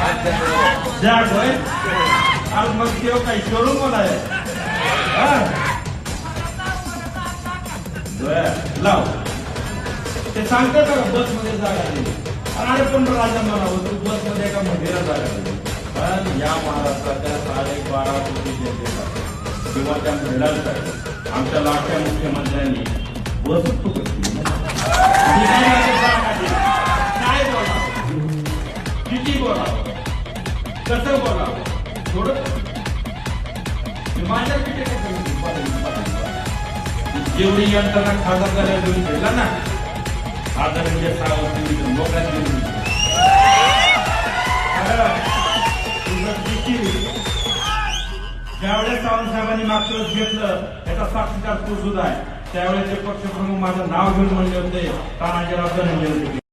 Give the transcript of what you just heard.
Jack होय आज मग तेव्हा हो, काही शोरूम पण लाव. ते सांगतात का बसमध्ये जागा नाही. अरे पण राजा मला होतो बसमध्ये एका मंदिरात जागा नाही. पण या महाराष्ट्राच्या साडेबारा कोटी जनतेला किंवा त्या महिलांचा आमच्या लाडक्या मुख्यमंत्र्यांनी बस फुकट केली. काय माहिती किती बोला कसं बघा थोडं माझ्या किती जेवढी यंत्रणा खासदार झाल्या तुम्ही भेटला ना आदरणीय सावंत तुम्ही मोकळ्यात घेऊन ज्यावेळेस सावंत साहेबांनी मागच्या वेळेस घेतलं त्याचा साक्षीदार तू सुद्धा आहे. त्यावेळेस ते पक्षप्रमुख माझं नाव घेऊन म्हणले होते तानाजीराव धनंजय होते.